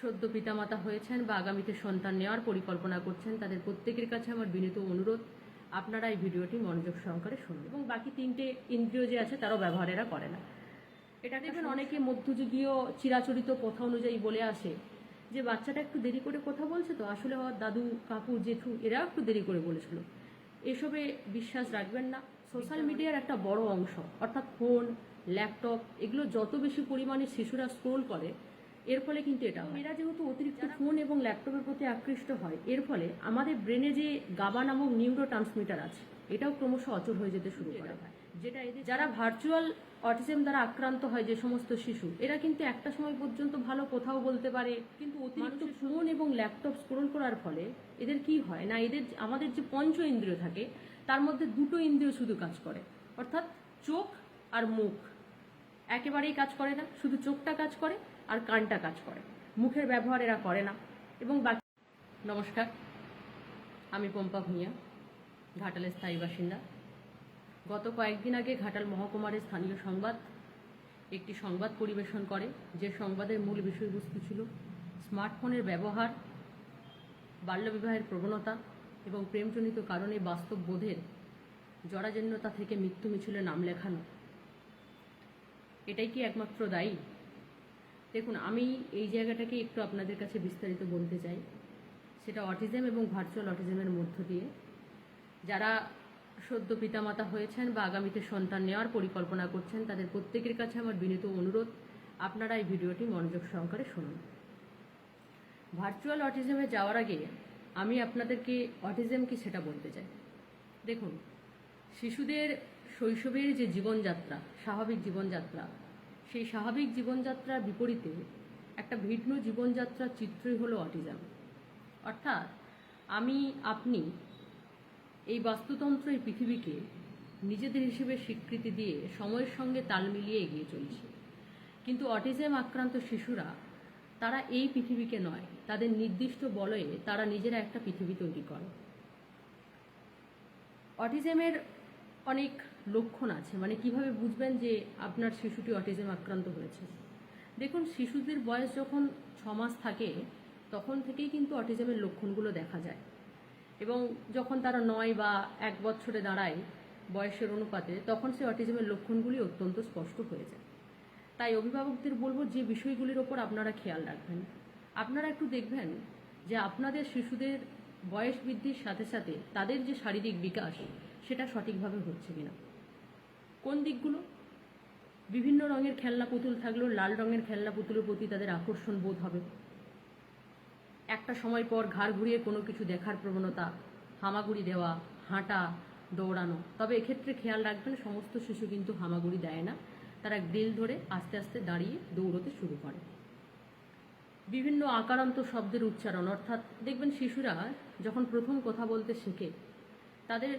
সদ্য পিতামাতা হয়েছেন বা আগামীতে সন্তান নেওয়ার পরিকল্পনা করছেন তাদের প্রত্যেকের কাছে আমার বিনীত অনুরোধ আপনারা এই ভিডিওটি মনোযোগ সহকারে শুনুন। এবং বাকি তিনটে ইন্দ্রিয় যে আছে তারও ব্যবহার এরা করে না। এটা দেখবেন অনেকে মধ্যযুগীয় চিরাচরিত প্রথা অনুযায়ী বলে আসে যে বাচ্চাটা একটু দেরি করে কথা বলছে তো আসলে আমার দাদু কাকু জেঠু এরাও একটু দেরি করে বলেছিল। এসবে বিশ্বাস রাখবেন না। সোশ্যাল মিডিয়ার একটা বড় অংশ অর্থাৎ ফোন ল্যাপটপ এগুলো যত বেশি পরিমাণে শিশুরা স্ক্রোল করে এর ফলে কিন্তু এটা। এরা যেহেতু অতিরিক্ত ফোন এবং ল্যাপটপের প্রতি আকৃষ্ট হয় এর ফলে আমাদের ব্রেনে যে গাবা নামক নিউরো ট্রান্সমিটার আছে এটাও ক্রমশ অচল হয়ে যেতে শুরু করে। যেটা এদের যারা ভার্চুয়াল অটিজম দ্বারা আক্রান্ত হয় যে সমস্ত শিশু এরা কিন্তু একটা সময় পর্যন্ত ভালো কোথাও বলতে পারে। কিন্তু অতিরিক্ত ফোন এবং ল্যাপটপ স্ক্রোল করার ফলে এদের কি হয় না এদের আমাদের যে পঞ্চ ইন্দ্রিয় থাকে তার মধ্যে দুটো ইন্দ্রিয় শুধু কাজ করে অর্থাৎ চোখ আর মুখ। একেবারেই কাজ করে না শুধু চোখটা কাজ করে আর কানটা কাজ করে। মুখের ব্যবহার এরা করে না। এবং বাকি নমস্কার, আমি পম্পা ভূঁইয়া, ঘাটালের স্থায়ী বাসিন্দা। গত কয়েকদিন আগে ঘাটাল মহকুমারের স্থানীয় সংবাদ একটি সংবাদ পরিবেশন করে। যে সংবাদের মূল বিষয়বস্তু ছিল স্মার্টফোনের ব্যবহার, বাল্যবিবাহের প্রবণতা এবং প্রেমজনিত কারণে বাস্তব বোধের জরাজীর্ণতা থেকে মৃত্যু মিছিলে নাম লেখানো। এটাই কি একমাত্র দায়ী? দেখুন, আমি এই জায়গাটাকে একটু আপনাদের কাছে বিস্তারিত বলতে চাই। সেটা অটিজম এবং ভার্চুয়াল অটিজমের মধ্য দিয়ে। যারা সদ্য পিতামাতা হয়েছেন বা আগামীতে সন্তান নেওয়ার পরিকল্পনা করছেন, তাদের প্রত্যেকের কাছে আমার বিনীত অনুরোধ, আপনারা এই ভিডিওটি মনোযোগ সহকারে শুনুন। ভার্চুয়াল অটিজমে যাওয়ার আগে আমি আপনাদেরকে অটিজম কি সেটা বলতে চাই। দেখুন, শিশুদের শৈশবের যে জীবনযাত্রা, স্বাভাবিক জীবনযাত্রা সেই স্বাভাবিক জীবনযাত্রার বিপরীতে একটা ভিন্ন জীবনযাত্রার চিত্রই হলো অটিজম অর্থাৎ আমি, আপনি এই বাস্তুতন্ত্র এই পৃথিবীকে নিজেদের হিসেবে স্বীকৃতি দিয়ে সময়ের সঙ্গে তাল মিলিয়ে এগিয়ে চলছে। কিন্তু অটিজম আক্রান্ত শিশুরা, তারা এই পৃথিবীকে নয়, তাদের নির্দিষ্ট বলয়ে তারা নিজেরা একটা পৃথিবী তৈরি করে। অটিজমের অনেক লক্ষণ আছে? মানে কীভাবে বুঝবেন যে আপনার শিশুটি অটিজম আক্রান্ত হয়েছে? দেখুন, শিশুদের বয়স যখন ছ মাস থাকে, তখন থেকেই কিন্তু অটিজমের লক্ষণগুলো দেখা যায়। এবং যখন তারা নয় বা এক বছরে দাঁড়ায় বয়সের অনুপাতে, তখন সে অটিজমের লক্ষণগুলি অত্যন্ত স্পষ্ট হয়ে যায়। তাই অভিভাবকদের বলব, যে বিষয়গুলির ওপর আপনারা খেয়াল রাখবেন। আপনারা একটু দেখবেন যে আপনাদের শিশুদের বয়স বৃদ্ধির সাথে সাথে তাদের যে শারীরিক বিকাশ, সেটা সঠিকভাবে হচ্ছে কিনা। কোন দিকগুলো? বিভিন্ন রঙের খেলনা পুতুল থাকলেও লাল রঙের খেলনা পুতুলের প্রতি তাদের আকর্ষণ বোধ হবে। একটা সময় পর ঘাড় ঘুরিয়ে কোনো কিছু দেখার প্রবণতা, হামাগুড়ি দেওয়া, হাঁটা, দৌড়ানো। তবে এক্ষেত্রে খেয়াল রাখবেন, সমস্ত শিশু কিন্তু হামাগুড়ি দেয় না। তারা গ্রিল ধরে আস্তে আস্তে দাঁড়িয়ে দৌড়তে শুরু করে। বিভিন্ন আকারান্ত শব্দের উচ্চারণ, অর্থাৎ দেখবেন শিশুরা যখন প্রথম কথা বলতে শেখে, তাদের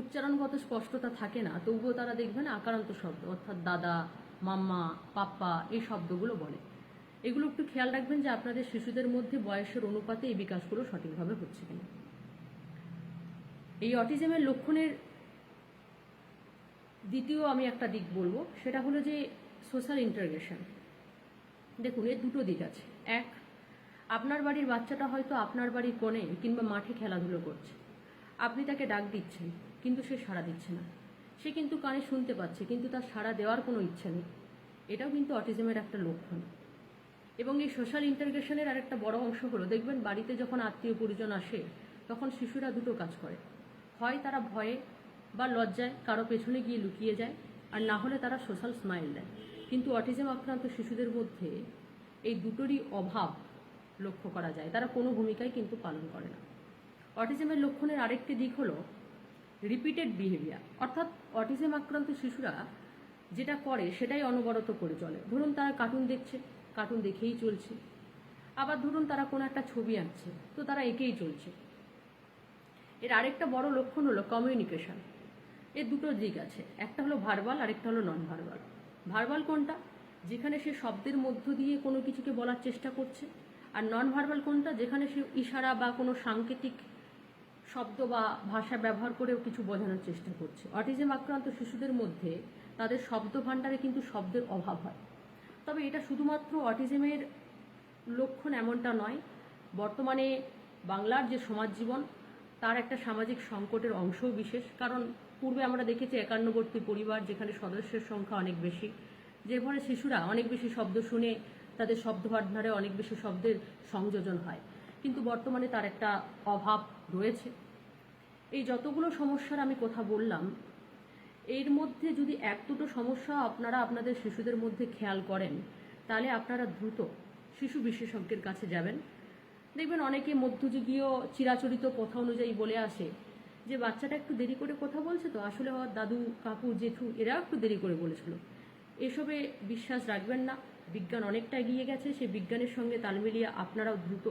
উচ্চারণগত স্পষ্টতা থাকে না, তবুও তারা দেখবেন আকারান্ত শব্দ, অর্থাৎ দাদা, মাম্মা, পাপ্পা এই শব্দগুলো বলে। এগুলো একটু খেয়াল রাখবেন যে আপনাদের শিশুদের মধ্যে বয়সের অনুপাতে এই বিকাশগুলো সঠিকভাবে হচ্ছে কিনা। এই অটিজমের লক্ষণের দ্বিতীয় আমি একটা দিক বলব, সেটা হলো যে সোশ্যাল ইন্টারগ্রেশন দেখুন, এর দুটো দিক আছে। এক, আপনার বাড়ির বাচ্চাটা হয়তো আপনার বাড়ির কোণে কিংবা মাঠে খেলাধুলো করছে। আপনি তাকে ডাক দিচ্ছেন। কিন্তু সে সাড়া দিচ্ছে না। সে কিন্তু কানে শুনতে পাচ্ছে, কিন্তু তার সাড়া দেওয়ার কোনো ইচ্ছা নেই। এটাও কিন্তু অটিজমের একটা লক্ষণ। এবং এই সোশ্যাল ইন্টারগ্রেশনের আর একটা বড় অংশ হলো, দেখবেন বাড়িতে যখন আত্মীয় পরিজন আসে, তখন শিশুরা দুটো কাজ করে। হয় তারা ভয়ে বা লজ্জায় কারও পেছনে গিয়ে লুকিয়ে যায়, আর না হলে তারা সোশ্যাল স্মাইল দেয়। কিন্তু অটিজম আক্রান্ত শিশুদের মধ্যে এই দুটোরই অভাব লক্ষ্য করা যায়। তারা কোনো ভূমিকাই কিন্তু পালন করে না। অটিজমের লক্ষণের আরেকটি দিক হলো রিপিটেড বিহেভিয়ার অর্থাৎ অটিজম আক্রান্ত শিশুরা যেটা করে সেটাই অনবরত করে চলে। ধরুন তারা কার্টুন দেখছে কার্টুন দেখেই চলছে। আবার ধরুন তারা কোনো একটা ছবি আঁকছে, তো তারা এঁকেই চলছে। এর আরেকটা বড় লক্ষণ হলো কমিউনিকেশন এর দুটো দিক আছে, একটা হলো ভার্বাল আরেকটা হলো নন ভার্বাল ভার্বাল কোনটা? যেখানে সে শব্দের মধ্য দিয়ে কোনো কিছুকে বলার চেষ্টা করছে, আর নন ভার্বাল কোনটা? যেখানে সে ইশারা বা কোনো সাংকেতিক শব্দ বা ভাষা ব্যবহার করেও কিছু বোঝানোর চেষ্টা করছে। অটিজম আক্রান্ত শিশুদের মধ্যে তাদের শব্দ ভাণ্ডারে কিন্তু শব্দের অভাব হয়। তবে এটা শুধুমাত্র অটিজমের লক্ষণ এমনটা নয়, বর্তমানে বাংলার যে সমাজ জীবন তার একটা সামাজিক সংকটের অংশও বিশেষ। কারণ পূর্বে আমরা দেখেছি একান্নবর্তী পরিবার, যেখানে সদস্যের সংখ্যা অনেক বেশি। যে ফলে শিশুরা অনেক বেশি শব্দ শুনে তাদের শব্দ ভাণ্ডারে অনেক বেশি শব্দের সংযোজন হয়। কিন্তু বর্তমানে তার একটা অভাব রয়েছে। এই যতগুলো সমস্যার আমি কথা বললাম, এর মধ্যে যদি এক দুটো সমস্যা আপনারা আপনাদের শিশুদের মধ্যে খেয়াল করেন, তাহলে আপনারা দ্রুত শিশু বিশেষজ্ঞের কাছে যাবেন। দেখবেন অনেকে মধ্যযুগীয় চিরাচরিত কথা অনুযায়ী বলে আসে যে, বাচ্চাটা একটু দেরি করে কথা বলছে তো, আসলে ওর দাদু, কাকু, জেঠু, এরাও একটু দেরি করে বলেছিল। এসবে বিশ্বাস রাখবেন না। বিজ্ঞান অনেকটা এগিয়ে গেছে, সেই বিজ্ঞানের সঙ্গে তাল মিলিয়ে আপনারাও দ্রুত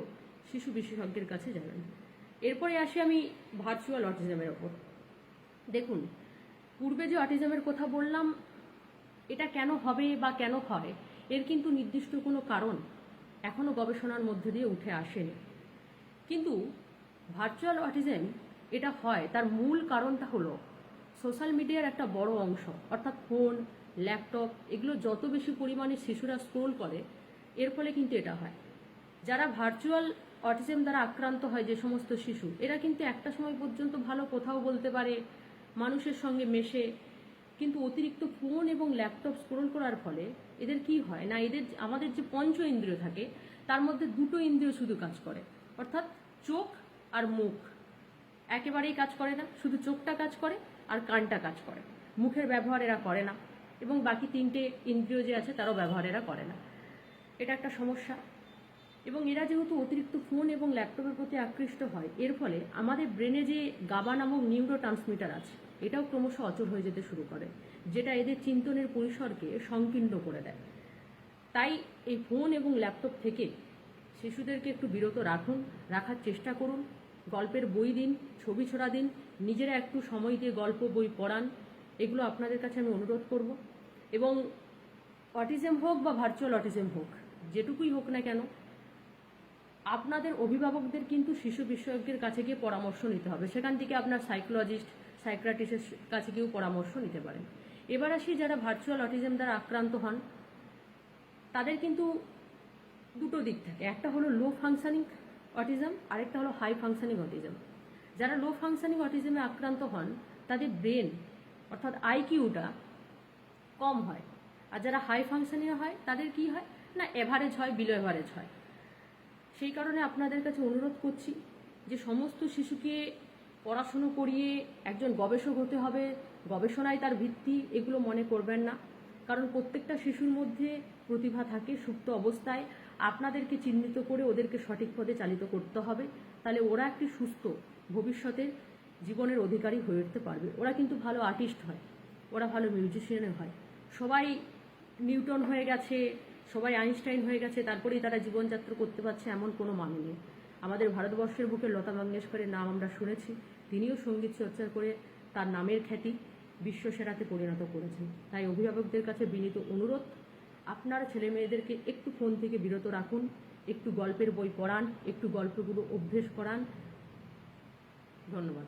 শিশু বিশেষজ্ঞের কাছে যাবেন। এরপরে আসি আমি ভার্চুয়াল অটিজমের ওপর। দেখুন, পূর্বে যে অটিজমের কথা বললাম, এটা কেন হবে বা কেন হয় এর কিন্তু নির্দিষ্ট কোনো কারণ এখনও গবেষণার মধ্যে দিয়ে উঠে আসেনি। কিন্তু ভার্চুয়াল অটিজম এটা হয়, তার মূল কারণটা হলো সোশ্যাল মিডিয়ার একটা বড় অংশ, অর্থাৎ ফোন ল্যাপটপ এগুলো যত বেশি পরিমাণে শিশুরা স্ক্রোল করে, এর ফলে কিন্তু এটা হয়। যারা ভার্চুয়াল অটিজম দ্বারা আক্রান্ত হয় যে সমস্ত শিশু, এরা কিন্তু একটা সময় পর্যন্ত ভালো কোথাও বলতে পারে, মানুষের সঙ্গে মেশে, কিন্তু অতিরিক্ত ফোন এবং ল্যাপটপ স্ক্রোল করার ফলে এদের কি হয় না, এদের আমাদের যে পঞ্চ ইন্দ্রিয় থাকে, তার মধ্যে দুটো ইন্দ্রিয় শুধু কাজ করে, অর্থাৎ চোখ আর মুখ। একেবারেই কাজ করে না, শুধু চোখটা কাজ করে আর কানটা কাজ করে। মুখের ব্যবহার এরা করে না, এবং বাকি তিনটে ইন্দ্রিয় যে আছে, তারও ব্যবহার এরা করে না। এটা একটা সমস্যা। এবং এরা যেহেতু অতিরিক্ত ফোন এবং ল্যাপটপের প্রতি আকৃষ্ট হয়, এর ফলে আমাদের ব্রেনে যে গাবা নামক নিউরো ট্রান্সমিটার আছে, এটাও ক্রমশ অচল হয়ে যেতে শুরু করে, যেটা এদের চিন্তনের পরিসরকে সংকীর্ণ করে দেয়। তাই এই ফোন এবং ল্যাপটপ থেকে শিশুদেরকে একটু বিরত রাখুন, রাখার চেষ্টা করুন, গল্পের বই দিন, ছবি ছড়া দিন, নিজেরা একটু সময় দিয়ে গল্প, বই পড়ান, এগুলো আপনাদের কাছে আমি অনুরোধ করব। এবং অটিজম হোক বা ভার্চুয়াল অটিজম হোক, যেটুকুই হোক না কেন আপনাদের অভিভাবকদের কিন্তু শিশু বিশেষজ্ঞের কাছে গিয়ে পরামর্শ নিতে হবে। সেখান থেকে আপনার সাইকোলজিস্ট সাইক্রাটিস্টের কাছে গিয়েও পরামর্শ নিতে পারেন। এবার আসি যারা ভার্চুয়াল অটিজম দ্বারা আক্রান্ত হন, তাদের কিন্তু দুটো দিক থাকে। একটা হলো লো ফাংশনিং অটিজম আরেকটা হলো হাই ফাংশনিং অটিজম যারা লো ফাংশনিং অটিজমে আক্রান্ত হন, তাদের ব্রেন অর্থাৎ আইকিউটা কম হয়। আর যারা হাই ফাংশনিং হয়, তাদের কি হয়? না এভারেজ হয় বিলো এভারেজ হয়। সেই কারণে আপনাদের কাছে অনুরোধ করছি যে সমস্ত শিশুকে পড়াশুনো করিয়ে একজন গবেষক হতে হবে, গবেষণায় তার ভিত্তি, এগুলো মনে করবেন না। কারণ প্রত্যেকটা শিশুর মধ্যে প্রতিভা থাকে সুপ্ত অবস্থায়। আপনাদেরকে চিহ্নিত করে ওদেরকে সঠিক পথে চালিত করতে হবে। তাহলে ওরা একটি সুস্থ ভবিষ্যতের জীবনের অধিকারী হয়ে উঠতে পারবে। ওরা কিন্তু ভালো আর্টিস্ট হয়, ওরা ভালো মিউজিশিয়ানও হয়। সবাই নিউটন হয়ে গেছে সবাই আইনস্টাইন হয়ে গেছে, তারপরেই তারা জীবনযাত্রা করতে পারছে এমন কোনো মানে নেই। আমাদের ভারতবর্ষের বুকে লতা মঙ্গেশকরের নাম আমরা শুনেছি, তিনিও সংগীত চর্চা করে তার নামের খ্যাতি বিশ্বসেরাতে পরিণত করেছেন। তাই অভিভাবকদের কাছে বিনীত অনুরোধ, আপনার ছেলে মেয়েদেরকে একটু ফোন থেকে বিরত রাখুন, একটু গল্পের বই পড়ান, একটু গল্পগুলো অভ্যেস করান। ধন্যবাদ।